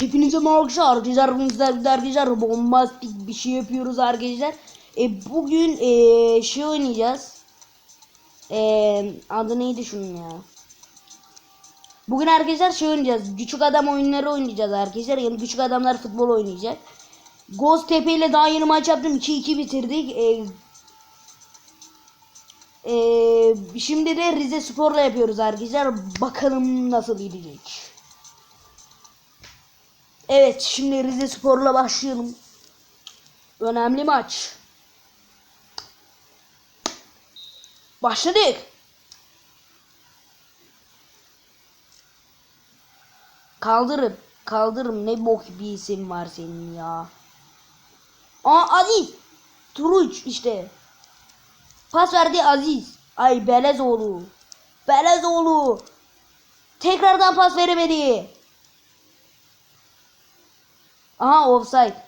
Hepinize merhaba arkadaşlar. Sizlerle arkadaşlar bombastik bir şey yapıyoruz arkadaşlar. E, bugün e, şey oynayacağız. E, adı neydi şunun ya? Bugün arkadaşlar şey oynayacağız. Küçük adam oyunları oynayacağız arkadaşlar. Yani küçük adamlar futbol oynayacak. Göztepe ile daha yeni maç yaptım. 2-2 bitirdik. E, e, şimdi de Rize Spor'la yapıyoruz arkadaşlar. Bakalım nasıl gidecek. Evet şimdi Rize Spor'la başlayalım. Önemli maç. Başladık. Kaldırım. Kaldırım ne bok bir isim var senin ya. Aa Aziz. Turuç işte. Pas verdi Aziz. Ay Belezoğlu. Belezoğlu. Tekrardan pas veremedi. Aha offside.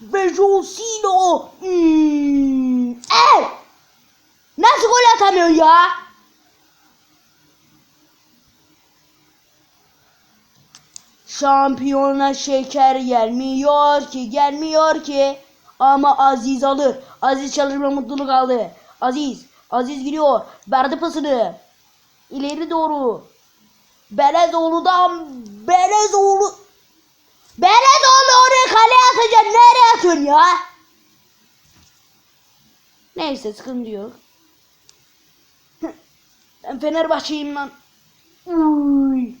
Ve Josino. Hmm. Ev. Nasıl gol atamıyor ya? Şampiyona şeker gelmiyor ki gelmiyor ki ama Aziz alır. Aziz çalışma mutluluk aldı. Aziz, Aziz gidiyor. Verdi pasını. İleri doğru. Belezoğlu'dan Belezoğlu Belezoğlu oraya kaleye atacaksın. Nereye atıyorsun ya? Neyse sıkıntı yok. Ben Fenerbahçe'yim lan. Uy.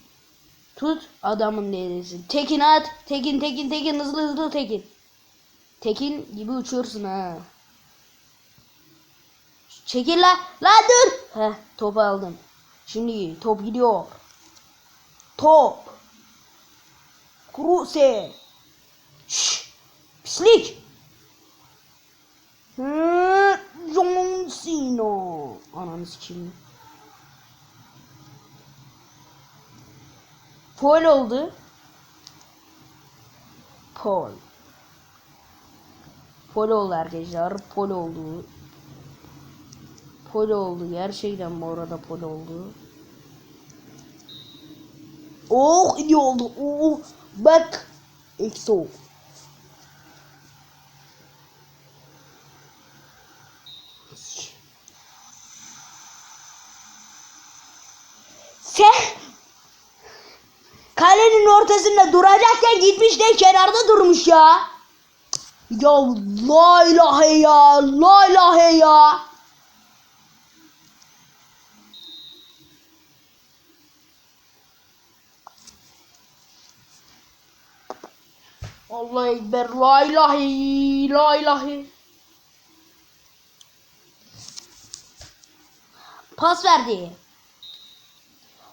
Tut adamın neresi. Tekin at. Tekin tekin tekin hızlı hızlı tekin. Tekin gibi uçuyorsun ha. Çekil la. La dur. Heh topu aldım. Şimdi top gidiyor. Top. Kruse. Şşş. Pislik. Hı, John Cena. Ananı sikeyim. Foul oldu. Foul. Foul oldu arkadaşlar. Foul oldu. Foul oldu. Gerçekten bu arada foul oldu. Oh iyi oldu. Oh bak. Exo. Sen Kalenin ortasında duracakken gitmiş de kenarda durmuş ya. Ya la ilahe ya, la ilahe ya. Allah ekber, la ilahe, la ilahe. Pas verdi.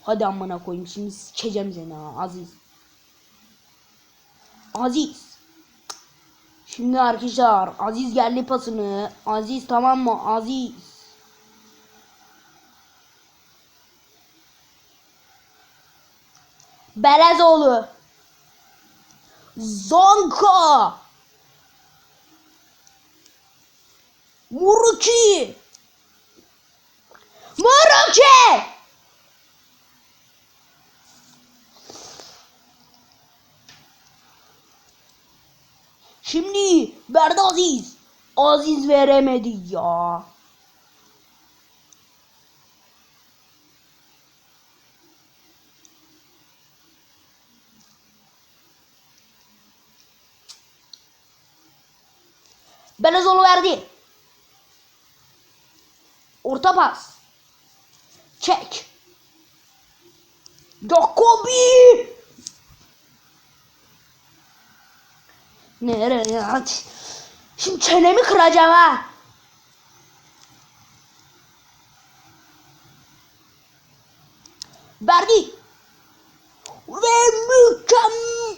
Hadi amına koyayım şimdi sikeceğim seni Aziz. Aziz. Şimdi arkadaşlar Aziz geldi pasını. Aziz tamam mı? Aziz. Belezoğlu. Zonka. Muruki. Muruki. Şimdi verdi Aziz. Aziz veremedi ya. Belezoğlu verdi. Orta pas. Çek. Jacobi. Nereye at? Şimdi çenemi kıracağım ha. Verdi. Ve mükemmel.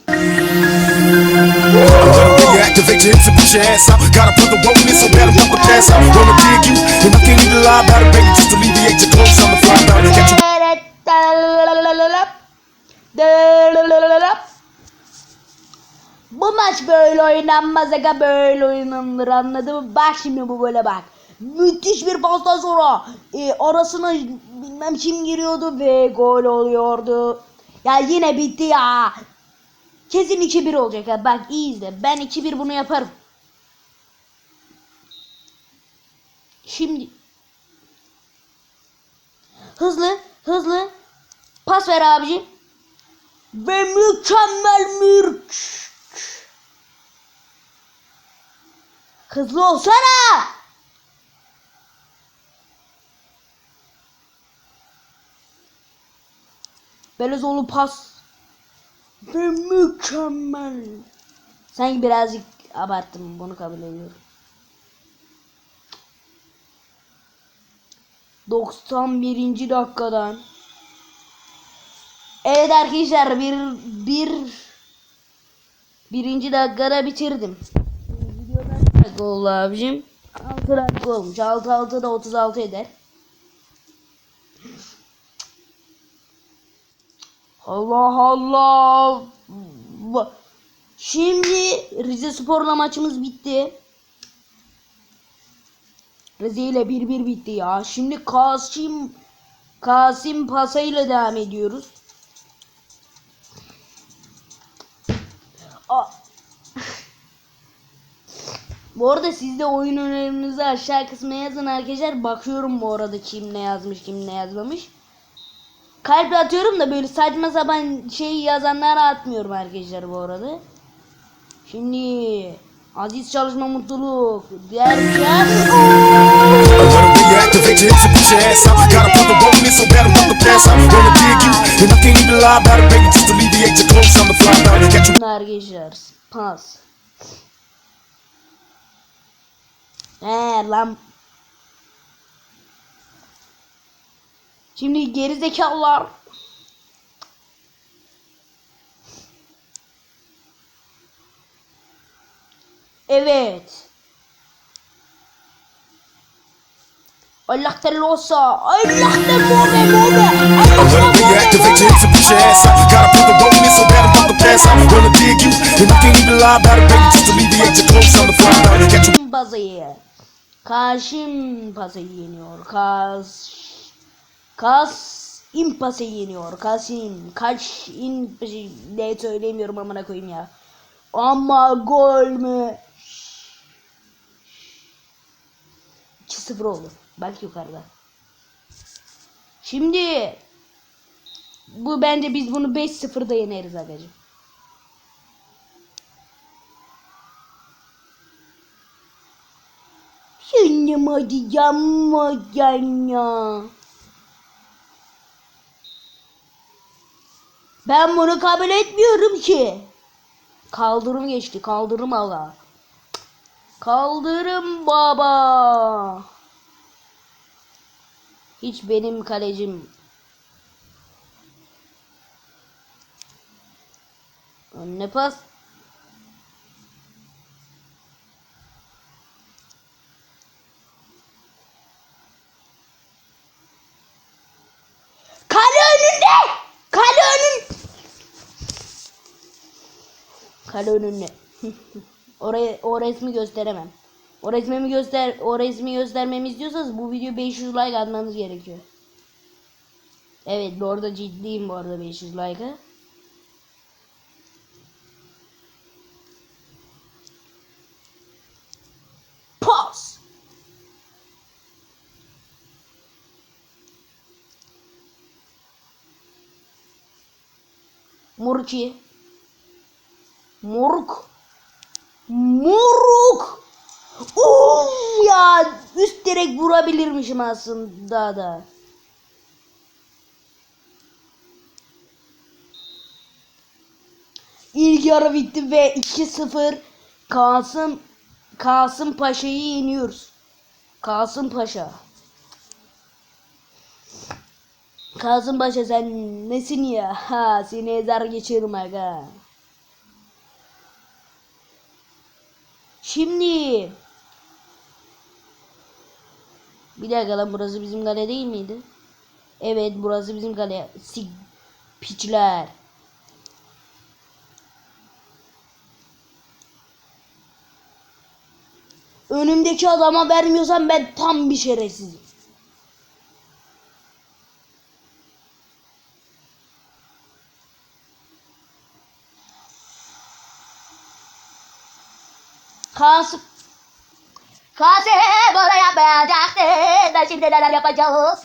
Hips and put your ass out. Gotta put the roll in so bad I'm never pass out. Wanna dig you, and I can't even lie about it, baby. Just alleviate your clothes, I'm the fly out. Got you Bu maç böyle oynanmaz aga böyle oynanır anladın mı? Bak şimdi bu böyle bak. Müthiş bir pastan sonra e, arasına bilmem kim giriyordu ve gol oluyordu. Ya yine bitti ya. Kesin 2-1 olacak ha. Bak iyi izle. Ben 2-1 bunu yaparım. Şimdi hızlı hızlı pas ver abicim. Ve mükemmel mürk. Hızlı olsana. Belezoğlu pas. Ve mükemmel. Sanki birazcık abarttım bunu kabul ediyorum. 91. dakikadan. Evet arkadaşlar bir bir birinci dakikada bitirdim. Dakika oldu abicim? 6 dakika olmuş. 6 6 da 36 eder. Allah Allah. Şimdi Rize Spor'la maçımız bitti. Rize ile 1-1 bitti ya. Şimdi Kasım Kasım Pasa ile devam ediyoruz. Bu arada siz de oyun önerinizi aşağı kısmına yazın arkadaşlar. Bakıyorum bu arada kim ne yazmış kim ne yazmamış. Kalp atıyorum da böyle saçma sapan şey yazanlara atmıyorum arkadaşlar bu arada. Şimdi Aziz çalışma mutluluk out. Got you arkadaşlar pas. He lan. Şimdi geri zekalılar. Evet. Allah olsa. Allah mobe mobe. A little reactivate your ass about out. Wanna dig you, and I can't even lie about it, baby. Just alleviate your clothes, I'm the fly out. Got you. Kaşim pazayı yeniyor. Kas Kas impası yeniyor. Kasim kaç in ne söylemiyorum amına koyayım ya. Ama gol mü? 2-0 oldu. Belki yukarıda. Şimdi bu bence biz bunu 5-0'da yeneriz agacım. Şimdi hadi yanmayan ya. Ben bunu kabul etmiyorum ki. Kaldırım geçti. Kaldırım aga. Kaldırım baba. Hiç benim kalecim. Önüne pas. Kale önünde. Kale önün. Kale önünde. Oraya o resmi gösteremem. O resmimi göster o resmi göstermemi istiyorsanız bu video 500 like atmanız gerekiyor. Evet bu arada ciddiyim bu arada 500 like'a. Pause. Murki. Moruk. Moruk. Uf ya üst direk vurabilirmişim aslında da. İlk yarı bitti ve 2-0 Kasım Kasım Paşa'yı yeniyoruz. Kasım Paşa. Kasım Paşa sen nesin ya? Ha seni ezer geçerim aga. Şimdi. Bir dakika lan burası bizim kale değil miydi? Evet burası bizim kale. Sik piçler. Önümdeki adama vermiyorsan ben tam bir şerefsizim. Kasım. Kasım bana yapacaktın da şimdi neler yapacağız?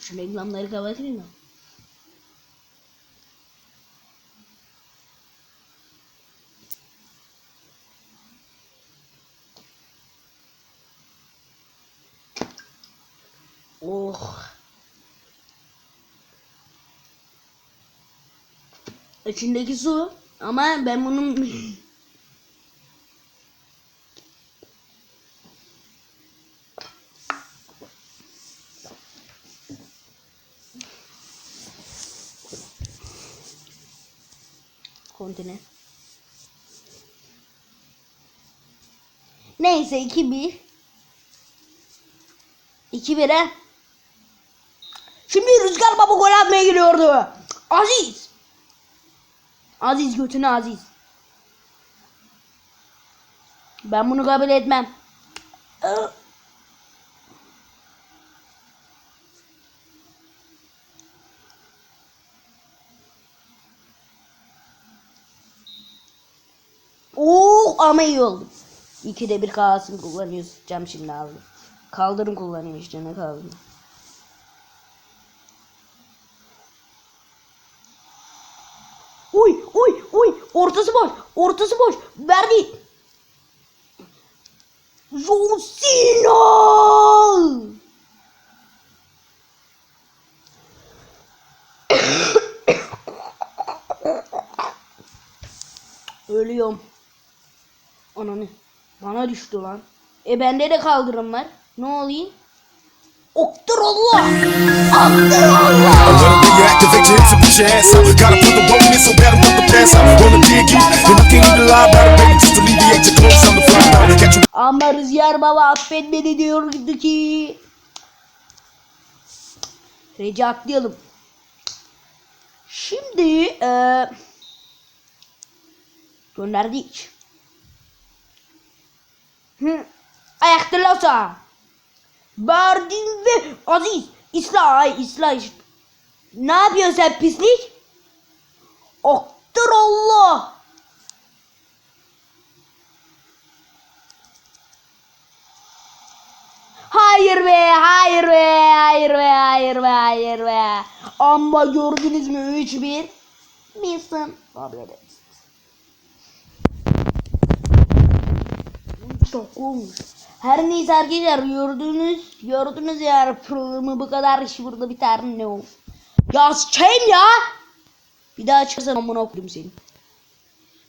Şu reklamları kapatayım mı? Oh. İçindeki su ama ben bunun kontine. Neyse 2-1. 2-1'e. Şimdi Rüzgar Baba gol atmaya geliyordu. Aziz. Aziz götüne Aziz. Ben bunu kabul etmem. Oo ama iyi oldu. İkide bir Kasım kullanıyoruz. Cam şimdi aldım. Kaldırım kullanıyor işte ne kaldı. Uy uy uy ortası boş ortası boş verdi. John Cena. Ölüyorum. Ananı. Bana düştü lan. E bende de kaldırım var. Ne olayım? Oktur Allah. Oktur Allah. A activate your hips and put your ass out. Gotta put the roll in so bad I'm to pass out. Wanna dig you, and I can't even lie about it, baby. Just alleviate your clothes on the fly Ama Rüzgar Baba affetmedi diyordu ki. Reci atlayalım. Şimdi eee gönderdik. Hı. Ayakta Losa. Bardin ve Aziz. İsla İsla. iş- Ne yapıyorsun sen pislik? Oktur Allah. Hayır be, hayır be, hayır be, hayır be, hayır be. Ama gördünüz mü 3-1? Milson. Kabul ederiz. Çok olmuş. Her neyse arkadaşlar gördünüz, gördünüz ya programı bu kadar iş burada biter ne o? Ya sıçayım ya. Bir daha çıkarsan amına okudum seni.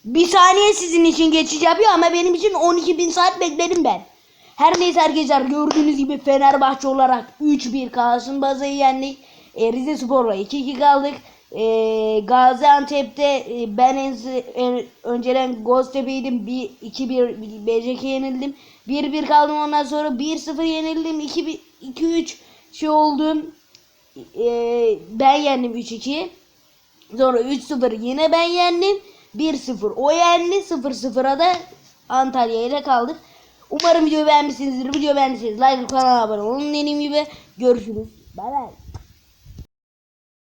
Bir saniye sizin için geçiş yapıyor ama benim için 12 bin saat bekledim ben. Her neyse arkadaşlar gördüğünüz gibi Fenerbahçe olarak 3-1 Kasımpaşa'yı yendik. E, Rize Spor'la 2-2 kaldık. E, Gaziantep'te e, ben en, en, önceden Göztepe'ydim. 2-1 BCK yenildim. 1-1 kaldım ondan sonra 1-0 yenildim. 2-3 şey oldum. E, ben yendim 3-2. Sonra 3-0 yine ben yendim. 1-0 o yendi. 0-0'a da Antalya ile kaldık. Umarım videoyu beğenmişsinizdir. Video beğendiyseniz like kanala abone olun dediğim gibi. Görüşürüz. Bay bay.